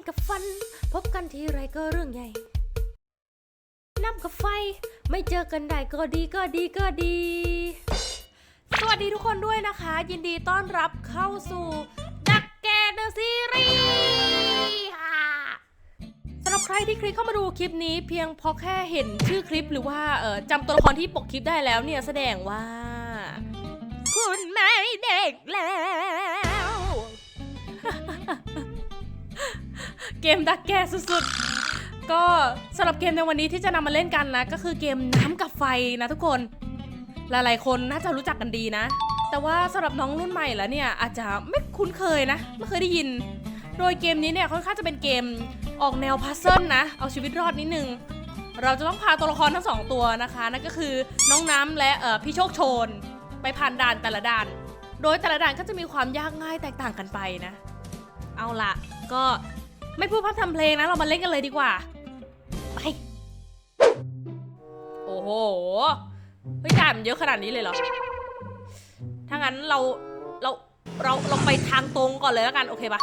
นกับฟัน พบกันทีไรก็เรื่องใหญ่ น้ำกับไฟ ไม่เจอกันได้ก็ดีก็ดีก็ดี สวัสดีทุกคนด้วยนะคะ ยินดีต้อนรับเข้าสู่ดักแกเดอะซีรีส์สำหรับใครที่คลิกเข้ามาดูคลิปนี้ เพียงเพราะแค่เห็นชื่อคลิปหรือว่าเออจำตัวละครที่ปกคลิปได้แล้วเนี่ยแสดงว่า คุณไม่เด็กแล้ว เกมดักแกสุดๆ ก็สำหรับเกมในวันนี้ที่จะนำมาเล่นกันนะ ก็คือเกมน้ำกับไฟนะทุกคน หลายๆ คนน่าจะรู้จักกันดีนะ แต่ว่าสำหรับน้องรุ่นใหม่แล้วเนี่ยอาจจะไม่คุ้นเคยนะ ไม่เคยได้ยิน โดยเกมนี้เนี่ยค่อนข้างจะเป็นเกมออกแนวพัซเซิลนะ เอาชีวิตรอดนิดนึงเราจะต้องพาตัวละครทั้งสองตัวนะคะนั่นก็คือน้องน้ำและพี่โชคโชน ไปผ่านด่านแต่ละด่าน โดยแต่ละด่านก็จะมีความยากง่ายแตกต่างกันไปนะ เอาละก็ ไม่พูดพร่ำทำเพลงนะ เรามาเล่นกันเลยดีกว่า ไป โอ้โห เฮ้ยด่านมันเยอะขนาดนี้เลยเหรอ ถ้างั้นเรา เรา เรา เราไปทางตรงก่อนเลยแล้วกัน โอเคปะ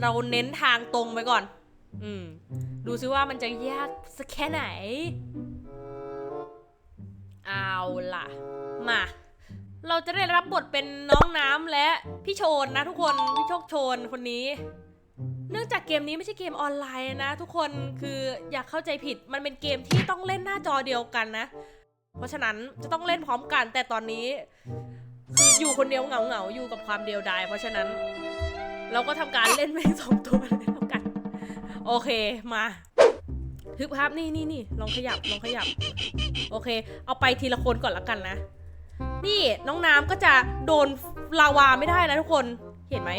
เราเน้นทางตรงไปก่อน อืม ดูซิว่ามันจะยากสักแค่ไหน เอาล่ะ มา เราจะได้รับบทเป็นน้องน้ำและพี่โชนนะทุกคน พี่โชคโชนคนนี้ เนื่องจากเกมนี้ไม่ใช่เกมออนไลน์นะ ทุกคนคืออยากเข้าใจผิดมันเป็นเกมที่ต้องเล่นหน้าจอเดียวกันนะ เพราะฉะนั้นจะต้องเล่นพร้อมกัน แต่ตอนนี้คืออยู่คนเดียวเหงาเหงาๆอยู่กับความเดียวดายเพราะฉะนั้น เราก็ทำการเล่นแม่งสองตัวเลยแล้วกัน โอเคมาฮึบครับนี่นี่นี่ลองขยับลองขยับ โอเค เอาไปทีละคนก่อนละกันนะ นี่น้องน้ำก็จะโดนลาวาไม่ได้นะทุกคนเห็นไหม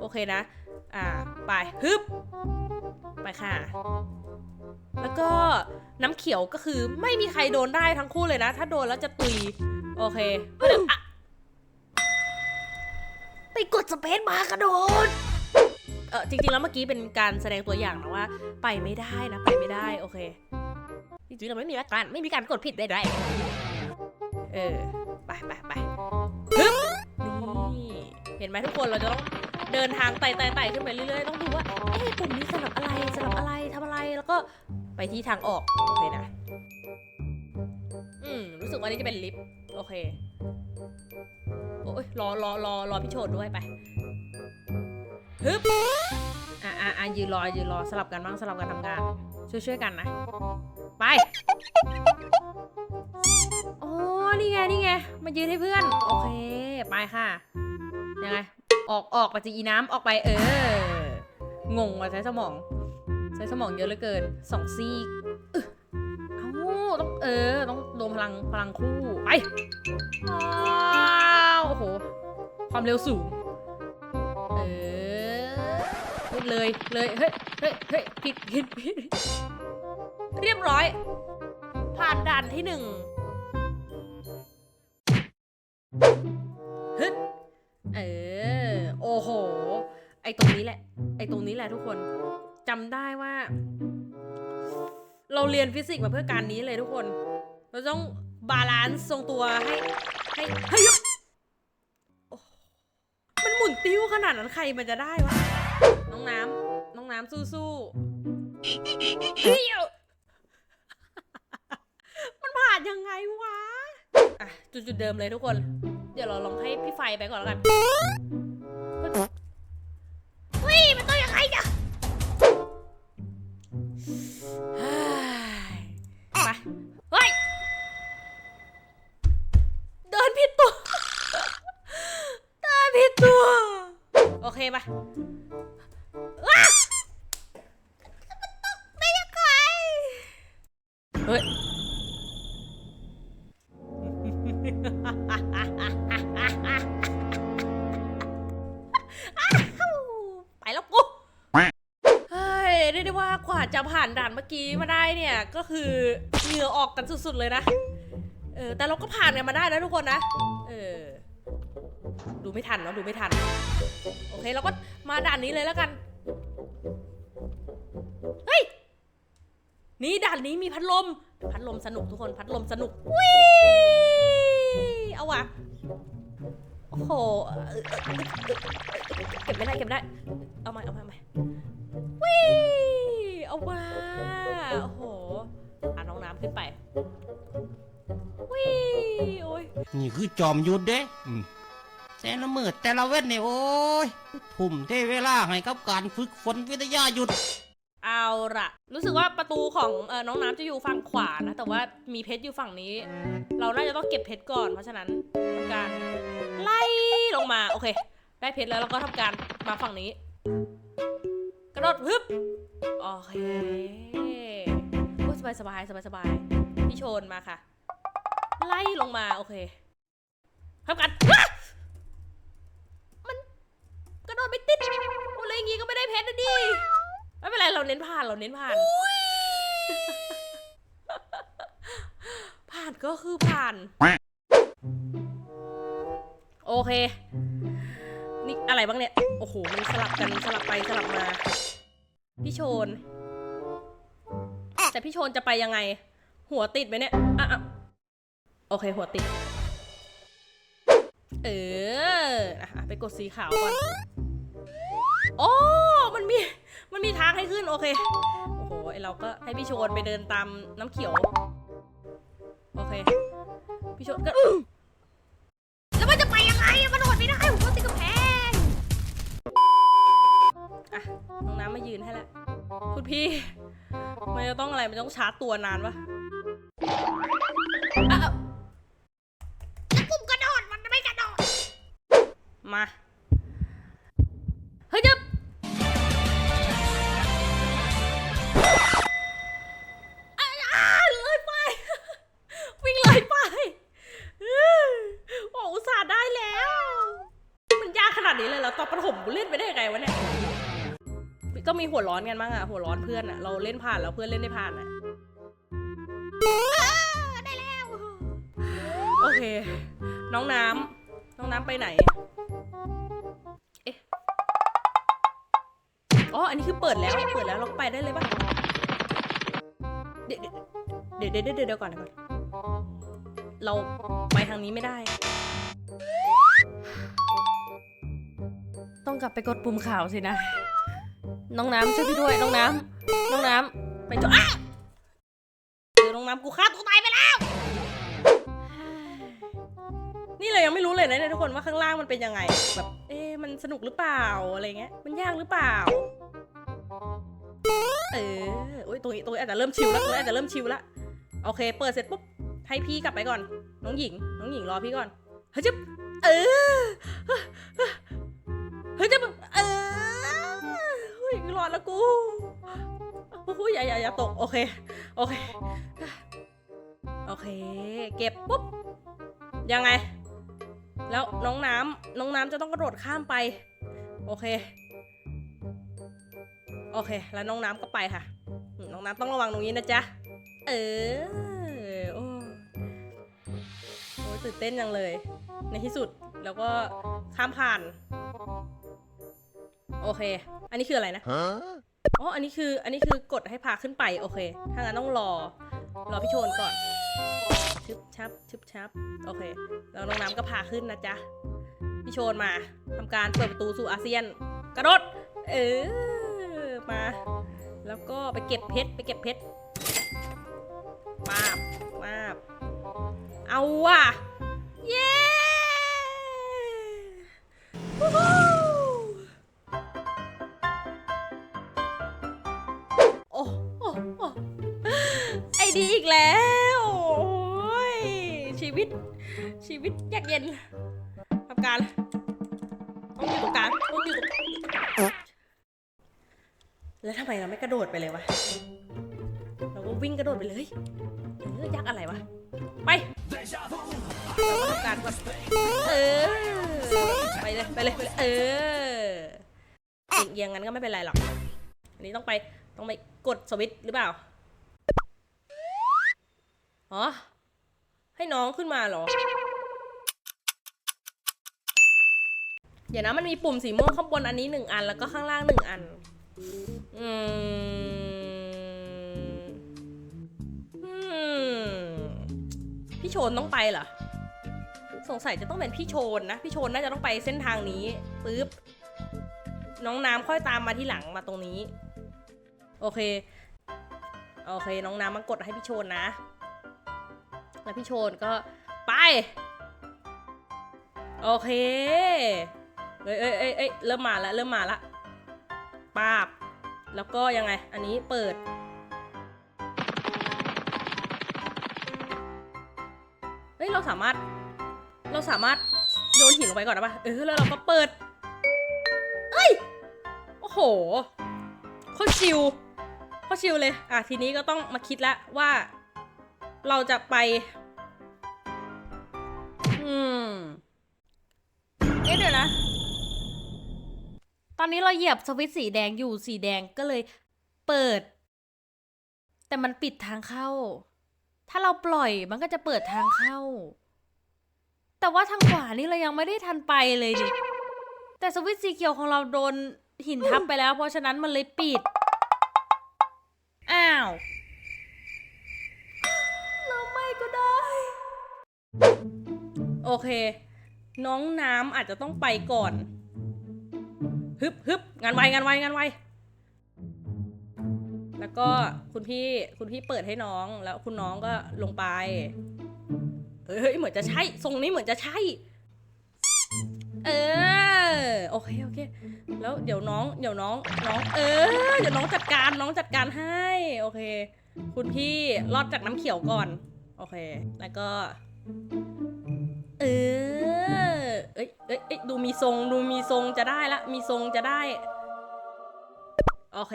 โอเคนะ อ่า ไปฮึบไปค่ะ แล้วก็น้ำเขียวก็คือไม่มีใครโดนได้ทั้งคู่เลยนะ ถ้าโดนแล้วจะตุย โอเคอะไปกดสเปซมากระโดดเออจริงๆแล้วเมื่อกี้เป็นการแสดงตัวอย่างนะว่า ไปไม่ได้นะไปไม่ได้โอเค จริงๆเราไม่มีการไม่มีการกดผิดใดๆเออไปไปไปฮึบนี่ เห็นไหมทุกคนเราจะต้องเดินทางไต่ไต่ไต่ขึ้นไปเรื่อยๆ ต้องดูว่า เอ๊ะปุ่มนี้สำหรับอะไรสำหรับอะไรทำอะไร แล้วก็ไปที่ทางออก โอเคนะ อืม รู้สึกว่านี่จะเป็นลิฟต์ โอเค โอ้ยรอรอรอรอพี่โชดด้วยไป ฮึบ อะอะอะยืนรอยืนรอสลับกันบ้างสลับกันทำงาน ช่วยช่วยๆกันนะ ไปอ๋อนี่ไง นี่ไง มายืนให้เพื่อน โอเค ไปค่ะ ยังไง ออกออกไปจีอีน้ำออกไปเอองงว่ะใช้สมอง ใช้สมองเยอะเหลือเกินสองซีกอึเอ้าต้องเออ ต้องโดนพลังพลังคู่ไปอ้าวโอ้โห ความเร็วสูง เออเฮ้ยเลยเลยเฮ้ยเฮ้ยเฮ้ยผิดผิดผิดเรียบร้อย ผ่านด่านที่หนึ่ง ทุกคนจำได้ว่า เราเรียนฟิสิกส์มาเพื่อการนี้เลยทุกคน เราต้องบาลานซ์ทรงตัวให้ให้ให้ยมันหมุนติ้วขนาดนั้นใครมันจะได้วะ น้องน้ำน้องน้ำสู้ๆเฮ้ยมันผ่านยังไงวะอะจุดๆเดิมเลยทุกคน เดี๋ยวเราลองให้พี่ไฟไปก่อนแล้วกันเฮ้ยมันต้ ปะว้ามันตกได้ยังไงเฮ้ยไปแล้วกูเฮ้ยเรียกได้ว่ากว่าจะผ่านด่านเมื่อกี้มาได้เนี่ย ก็คือเหงื่อออกกันสุดๆเลยนะ เออ แต่เราก็ผ่านกันมาได้นะทุกคนนะ เออ ดูไม่ทันเนาะดูไม่ทัน เคเราก็มาด่านนี้เลยแล้วกัน เฮ้ย นี่ด่านนี้มีพัดลม พัดลมสนุกทุกคน พัดลมสนุกวิเอาว่ะ โอ้โหเออเออเออเก็บไม่ได้เก็บไม่ได้ เอามาเอามาเอามาวิเอาว่าโอ้โหอะน้องน้ำขึ้นไปวิโอ้ยนี่คือจอมยุทธเด้อืม แต่ละมือแต่ละเว้นเนี่ยโอ้ยทุ่มเทเวลาให้กับการฝึกฝนวิทยายุทธเอาละรู้สึกว่าประตูของเออน้องน้ำจะอยู่ฝั่งขวานะ แต่ว่ามีเพชรอยู่ฝั่งนี้ เราน่าจะต้องเก็บเพชรก่อน เพราะฉะนั้นทำการไล่ลงมาโอเค ได้เพชรแล้วเราก็ทำการมาฝั่งนี้ กระโดดฮึบโอเคโอ้สบายสบายสบายสบายพี่โชนมาค่ะ ไล่ลงมาโอเคทำการ โดดไม่ติดอ้เลยอย่างงี้ก็ไม่ได้เพชรนะดิไม่เป็นไรเราเน้นผ่านเราเน้นผ่าน ผ่านก็คือผ่าน โอเค นี่อะไรบ้างเนี่ย โอ้โห มันสลับกันสลับไปสลับมา พี่โชน แต่พี่โชนจะไปยังไง หัวติดไหมเนี่ย อะอะโอเค หัวติด เออนะคะไปกดสีขาวก่อน โอ้ มันมี มันมีทางให้ขึ้น โอเค โอ้โห ไอเราก็ให้พี่โชนไปเดินตามน้ำเขียว โอเค พี่โชนก็แล้วมันจะไปยังไงอะมันโดดไม่ได้ผมก็ติดกำแพง อะ น้องน้ำมายืนให้แล้วคุณพี่ มันจะต้องอะไร มันต้องชาร์จตัวนานปะอะอะแล้วปุ่มกระโดด มันไม่กระโดด มา หัวร้อนกันบ้างอะหัวร้อนเพื่อนอะเราเล่นผ่านแล้วเพื่อนเล่นได้ผ่านอะอ่าได้แล้วโอเค น้องน้ำน้องน้ำไปไหนเอ๊ะอ๋ออันนี้คือเปิดแล้วเปิดแล้วเราก็ไปได้เลยปะเดี๋ยวเดี๋ยวเดี๋ยวเดี๋ยวเดี๋ยวเดี๋ยวก่อนเดี๋ยวก่อนเราไปทางนี้ไม่ได้ ต้องกลับไปกดปุ่มขาวสินะ น้องน้ำช่วยพี่ด้วย น้องน้ำน้องน้ำไปตัวอะเออน้องน้ำกูฆ่าตัวตายไปแล้ว นี่เลยยังไม่รู้เลยนะเนี่ยทุกคนว่าข้างล่างมันเป็นยังไง แบบ เอ๊ะมันสนุกหรือเปล่าอะไรเงี้ย มันยากหรือเปล่า เออโอ้ยตรงนี้ตรงนี้อาจจะเริ่มชิลแล้วตรงนี้อาจจะเริ่มชิลแล้วโอเค เปิดเสร็จปุ๊บให้พี่กลับไปก่อน น้องหญิง น้องหญิงรอพี่ก่อนเฮ้ยจะเออเฮ้ยจะเออ เฮ้ยรอดแล้วกูโอ้ยอย่าอย่าอย่าตก โอเค โอเค โอเค เก็บปุ๊บ ยังไง แล้วน้องน้ำน้องน้ำจะต้องกระโดดข้ามไป โอเค โอเค แล้วน้องน้ำก็ไปค่ะ น้องน้ำต้องระวังตรงนี้นะจ๊ะ เออ โอ้โอ้ยตื่นเต้นจังเลย ในที่สุด แล้วก็ข้ามผ่าน โอเค อันนี้คืออะไรนะ อ๋อ อันนี้คือ อันนี้คือกดให้พาขึ้นไป โอเค ถ้างั้นต้องรอ รอพี่โชนก่อน ชึบชับ ชึบชับ โอเค แล้วน้องน้ำก็พาขึ้นนะจ๊ะ พี่โชนมาทำการเปิดประตูสู่อาเซียน กระโดด เออ มา แล้วก็ไปเก็บเพชร ไปเก็บเพชร มาบมาบเอาว่ะ เย้ ชีวิตยากเย็นทำการต้องอยู่ตรงกลางต้องอยู่ตรงแล้วทำไมเราไม่กระโดดไปเลยวะ เราก็วิ่งกระโดดไปเลยเออยักอะไรวะ ไปเราก็ทำการแบบเออไปเลยไปเลยไปเลย เออเอียงงั้นก็ไม่เป็นไรหรอก อันนี้ต้องไปต้องไปกดสวิตช์หรือเปล่า อ๋อ ให้น้องขึ้นมาเหรอ เดี๋ยวนะมันมีปุ่มสีม่วงข้างบนอันนี้หนึ่งอันแล้วก็ข้างล่างหนึ่งอัน อืมอืมพี่โชนต้องไปเหรอ สงสัยจะต้องเป็นพี่โชนนะ พี่โชนน่าจะต้องไปเส้นทางนี้ปึ๊บ น้องน้ำค่อยตามมาที่หลังมาตรงนี้ โอเค โอเค น้องน้ำมากดให้พี่โชนนะ แล้วพี่โชนก็ไป โอเคเอ้ยเอ้ยเอ้ยเอ้ยเริ่มมาแล้วเริ่มมาละปาบ แล้วก็ยังไง อันนี้เปิด เฮ้ย เราสามารถ เราสามารถโยนหินลงไปก่อนได้ปะเออ แล้วเราก็เปิด เอ้ย โอ้โหโคตรชิลโคตรชิลเลย อะ ทีนี้ก็ต้องมาคิดแล้วว่า เราจะไป อืมเอ๊ะเดี๋ยวนะ ตอนนี้เราเหยียบสวิตช์สีแดงอยู่สีแดงก็เลยเปิด แต่มันปิดทางเข้า ถ้าเราปล่อยมันก็จะเปิดทางเข้า แต่ว่าทางขวานี่เรายังไม่ได้ทันไปเลยดิ แต่สวิตช์สีเขียวของเราโดนหินทับไปแล้ว เพราะฉะนั้นมันเลยปิด อ้าว เราไม่ก็ได้ โอเค น้องน้ำอาจจะต้องไปก่อน ฮึบฮึบงานไวงานไวงานไวแล้วก็คุณพี่คุณพี่เปิดให้น้องแล้วคุณน้องก็ลงไปเฮ้ยเฮ้ยเหมือนจะใช่ทรงนี้เหมือนจะใช่ เออโอเคโอเค แล้วเดี๋ยวน้องเดี๋ยวน้องน้องเออเดี๋ยวน้องจัดการน้องจัดการให้ โอเค คุณพี่รอดจากน้ำเขียวก่อน โอเค แล้วก็ เออ เอ้ยเอ้ยเอ้ยดูมีทรง ดูมีทรงจะได้ละ มีทรงจะได้ โอเค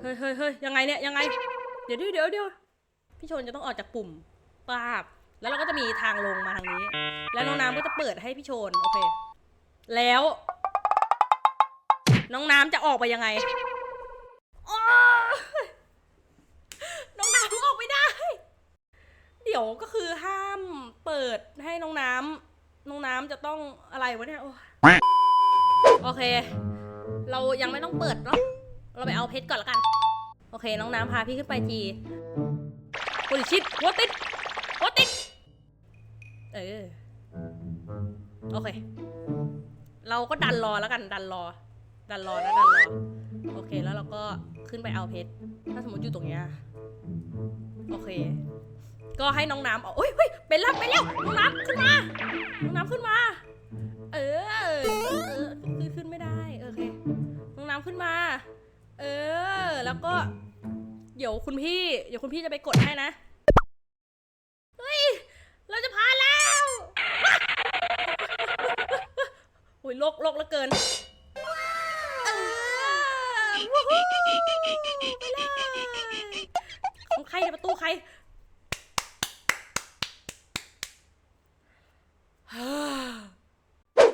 เฮ้ยเฮ้ยเฮ้ยยังไงเนี่ย ยังไง เดี๋ยวเดี๋ยวเดี๋ยวเดี๋ยวพี่ชนจะต้องออกจากปุ่มป้าบ แล้วเราก็จะมีทางลงมาทางนี้ แล้วน้องน้ำก็จะเปิดให้พี่โชน โอเค แล้ว น้องน้ำจะออกไปยังไงน้องน้ำออกไม่ได้ เดี๋ยวก็คือห้า เปิดให้น้องน้ำน้องน้ำจะต้องอะไรวะเนี่ยโอ้โอเค เรายังไม่ต้องเปิดเนาะเราไปเอาเพชรก่อนละกัน โอเค น้องน้ำพาพี่ขึ้นไปทีโอ้ยชิดหัวติดหัวติดเออโอเค เราก็ดันรอแล้วกันดันรอ ดันรอนะดันรอ โอเคแล้วเราก็ขึ้นไปเอาเพชร ถ้าสมมติอยู่ตรงเนี้ยโอเค ก็ให้น้องน้ำเอาโอ้ยเฮ้ยเป็นแล้วเป็นแล้วน้องน้ำขึ้นมา น้องน้ำขึ้นมา เออเออขึ้นขึ้นไม่ได้โอเค น้องน้ำขึ้นมา เออ แล้วก็ เดี๋ยวคุณพี่ เดี๋ยวคุณพี่จะไปกดให้นะ เฮ้ย เราจะพาแล้วโอ้ยโลกโลกลือเกินเออวู้ฮู้ไปเลยของใครเนี่ยประตูใคร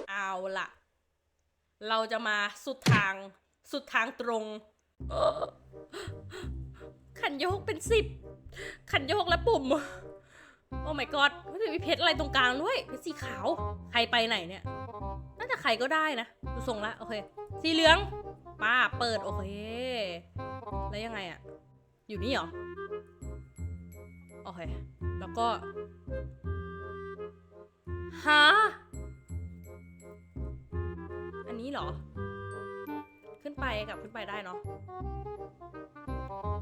เอาล่ะ เราจะมาสุดทาง สุดทางตรง ขันโยกเป็นสิบ ขันโยกและปุ่ม โอ้ my god ไม่มีเพชรอะไรตรงกลางด้วย เพชรสีขาว ใครไปไหนเนี่ย น่าจะใครก็ได้นะ ดูทรงละ โอเค สีเหลือง ป้าเปิด โอเค แล้วยังไงอะ อยู่นี่เหรอ โอเค แล้วก็ฮะ นี้หรอ ขึ้นไปกับขึ้นไปได้เนาะ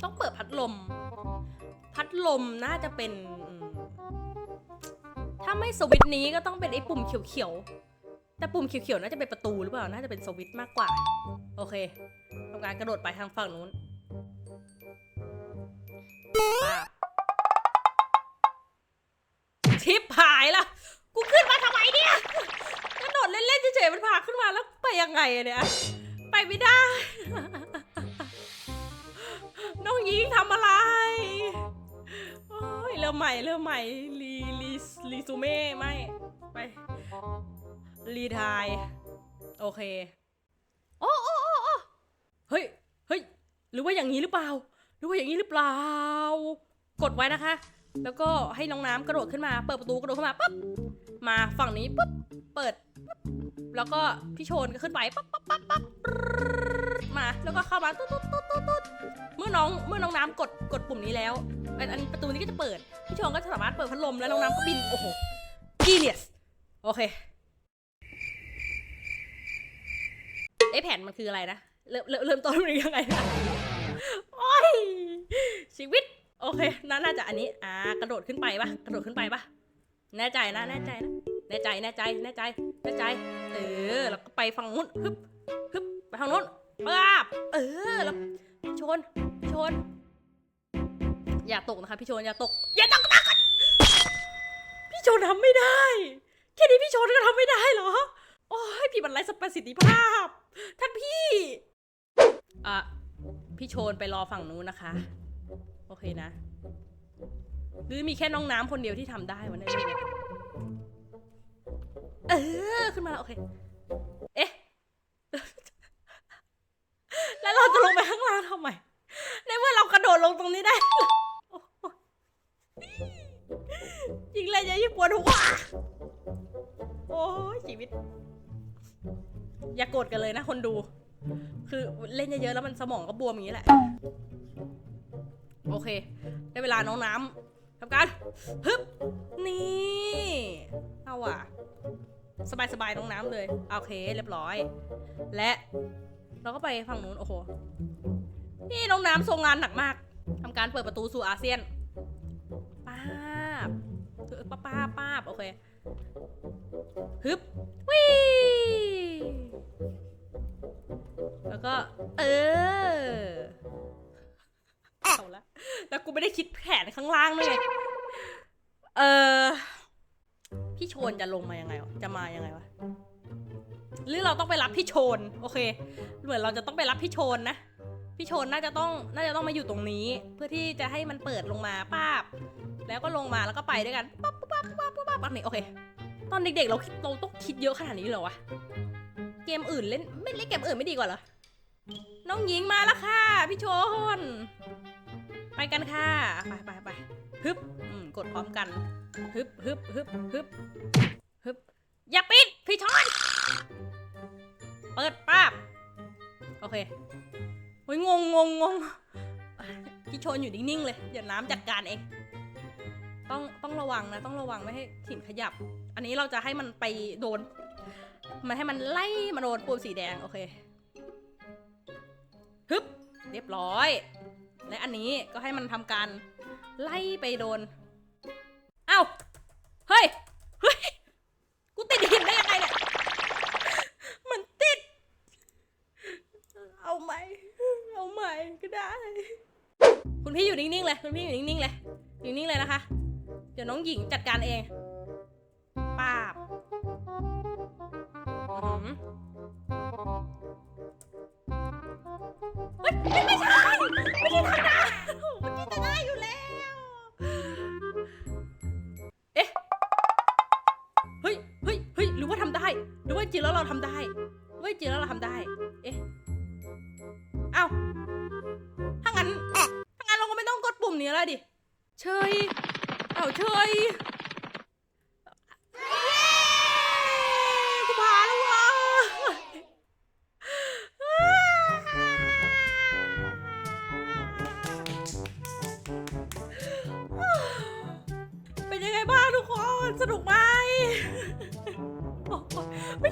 ต้องเปิดพัดลม พัดลมน่าจะเป็น ถ้าไม่สวิตช์นี้ก็ต้องเป็นไอ้ปุ่มเขียวๆ แต่ปุ่มเขียวๆน่าจะเป็นประตูหรือเปล่า น่าจะเป็นสวิตช์มากกว่า โอเคทำการกระโดดไปทางฝั่งนู้นชิปหายละกูขึ้นมาทำไมเนี่ยกระโดดเล่นๆเฉยๆมันพาขึ้นมาแล้ว ไปยังไงอะเนี่ย ไปไม่ได้ น้องยิงทำอะไร โอ้ยเริ่มใหม่เริ่มใหม่รีรีรีซูเม่ไม่ไป รีทาย โอเค โอ้โอ้โอ้โอ้เฮ้ยเฮ้ยหรือว่าอย่างนี้หรือเปล่า หรือว่าอย่างนี้หรือเปล่า กดไว้นะคะ แล้วก็ให้น้องน้ำกระโดดขึ้นมา เปิดประตูกระโดดขึ้นมาปุ๊บมาฝั่งนี้ปุ๊บเปิดปุ๊บ แล้วก็พี่โชนก็ขึ้นไปปั๊บปั๊บปั๊บปั๊บมา แล้วก็เข้ามาตุ๊ดตุ๊ดตุ๊ดตุ๊ดตุ๊ดเมื่อน้องเมื่อน้องน้ำกดกดปุ่มนี้แล้วอันประตูนี้ก็จะเปิด พี่โชนก็จะสามารถเปิดพัดลมแล้วน้องน้ำก็บินโอ้โห genius โอเคเอ้แผนมันคืออะไรนะเริ่มเริ่มต้นมันยังไงนะโอ้ยชีวิต โอเคน่าน่าจะอันนี้ อ่ากระโดดขึ้นไปปะกระโดดขึ้นไปปะแน่ใจนะแน่ใจนะ แน่ใจแน่ใจแน่ใจแน่ใจ เออแล้วก็ไปฝั่งนู้นฮึบฮึบไปทางนู้นปาบเออแล้วชนชน อย่าตกนะคะพี่ชนอย่าตก อย่าตกนะพี่ชนทำไม่ได้แค่นี้พี่ชนก็ทำไม่ได้เหรอโอ้ยพี่มันไร้ประสิทธิภาพ ท่านพี่อะพี่โชนไปรอฝั่งนู้นนะคะ โอเคนะ หรือมีแค่น้องน้ำคนเดียวที่ทำได้วะเนี่ย เออ ขึ้นมาแล้ว โอเค เอ๊ะ แล้วเราจะลงไปข้างล่างทำไม ในเมื่อเรากระโดดลงตรงนี้ได้โอ้โหยิงเลยจะยิ่งปวดหัว โอ้ยชีวิต อย่ากดกันเลยนะคนดู คือเล่นเยอะๆแล้วมันสมองก็บวมอย่างนี้แหละ โอเค ได้เวลาน้องน้ำทำการ ฮึบ นี่ เอาว่ะ สบายๆน้องน้ำเลย โอเค เรียบร้อย และเราก็ไปฝั่งนู้น โอ้โห นี่น้องน้ำทรงงานหนักมากทำการเปิดประตูสู่อาเซียนป้าบป้าบป้าบป้าบโอเค ฮึบวิแล้วก็ เออเอาละแล้วกูไม่ได้คิดแผนข้างล่างด้วยเออ พี่โชนจะลงมายังไงวะ จะมายังไงวะ หรือเราต้องไปรับพี่โชน โอเค เหมือนเราจะต้องไปรับพี่โชนนะ พี่โชนน่าจะต้อง น่าจะต้องมาอยู่ตรงนี้ เพื่อที่จะให้มันเปิดลงมาป้าบ แล้วก็ลงมาแล้วก็ไปด้วยกันปั๊บปั๊บปั๊บปั๊บปั๊บปั๊บนี่โอเค ตอนเด็กๆ เราเราต้องคิดเยอะขนาดนี้เลยเหรอวะ เกมอื่นเล่นไม่เล่นเกมอื่นไม่ดีกว่าเหรอ น้องหญิงมาแล้วค่ะพี่โชน ไปกันค่ะ ไปไปไปฮึบ อืม กดพร้อมกัน ฮึบฮึบฮึบฮึบฮึบอย่าปิด พี่ชอน เปิดป้าบ โอเคโอ้ยงงงงงงพี่ชนอยู่นิ่งๆเลย เดี๋ยวน้ำจัดการเอง ต้องต้องระวังนะ ต้องระวังไม่ให้ถิ่นขยับ อันนี้เราจะให้มันไปโดน มันให้มันไล่มาโดนปูนสีแดง โอเค ฮึบ เรียบร้อย และอันนี้ก็ให้มันทำการไล่ไปโดนาเฮ้ย เฮ้ย กูติดหินได้ยังไงเนี่ย มันติด เอาไหม่ เอาไหม่ก็ได้ คุณพี่อยู่นิ่งๆเลย คุณพี่อยู่นิ่งๆเลย อยู่นิ่งเลยนะคะ เดี๋ยวน้องหญิงจัดการเองป้าบหือเฮ้ยไม่ไม่ใช่ ไม่ใช่ทางนั้น แล้วเราทำได้หรือว่าจริงแล้วเราทำได้ เอ๊ะเอ้าถ้างั้นถ้างั้นเราก็ไม่ต้องกดปุ่มนี้แล้วดิ เชย เอ้าเชย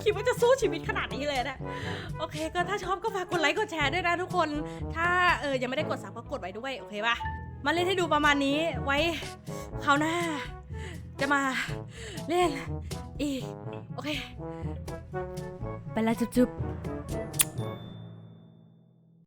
คิดว่าจะสู้ชีวิตขนาดนี้เลยนะโอเค ก็ถ้าชอบก็ฝากกดไลค์กดแชร์ด้วยนะทุกคน ถ้าเออยังไม่ได้กดซับก็กดไว้ด้วยโอเคปะมาเล่นให้ดูประมาณนี้ไว้คราวหน้า จะมาเล่นอีก โอเค ไปแล้วจุ๊บๆ